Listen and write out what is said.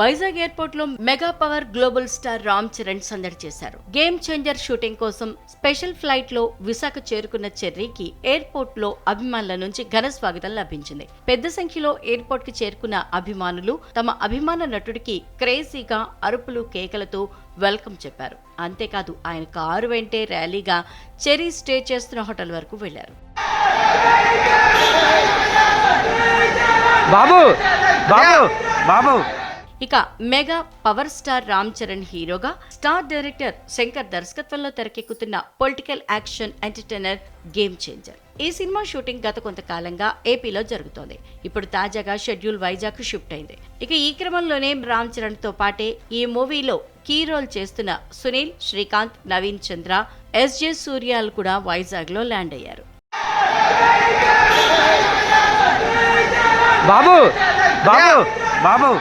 వైజాగ్ ఎయిర్పోర్ట్లో mega power global star Ram Charan సందడి చేశారు. గేమ్ చేంజర్ షూటింగ్ కోసం స్పెషల్ ఫ్లైట్లో విశాఖ చేరుకున్న చెర్రీకి ఎయిర్పోర్ట్లో అభిమానుల నుంచి ఘన స్వాగతం లభించింది. పెద్ద సంఖ్యలో ఎయిర్పోర్ట్కి చేరుకున్న అభిమానులు తమ అభిమాన నటుడికి క్రేజీగా అరుపులు కేకలతో వెల్కమ్ చెప్పారు. అంతేకాదు ఆయన కారు వెంటే ర్యాలీగా చెర్రీ స్టే చేస్తున్న హోటల్ వరకు వెళ్ళారు బాబు! బాబు! బాబు! ఇక mega power star Ram Charan హీరోగా స్టార్ డైరెక్టర్ శంకర్ దర్శకత్వంలో తెరకెక్కుతున్న political action entertainer game changer. ఈ సినిమా షూటింగ్ గత కొంతకాలంగా ఏపీలో జరుగుతోంది. ఇప్పుడు తాజాగా షెడ్యూల్ వైజాగ్ షిఫ్ట్ అయింది. ఇక ఈ క్రమంలోనే రామ్ చరణ్తో పాటే ఈ మూవీలో కీ రోల్ చేస్తున్న సునీల్ శ్రీకాంత్ నవీన్ చంద్ర ఎస్జే సూర్యాలు కూడా వైజాగ్లో ల్యాండ్ అయ్యారు. బాబు బాబు బాబు.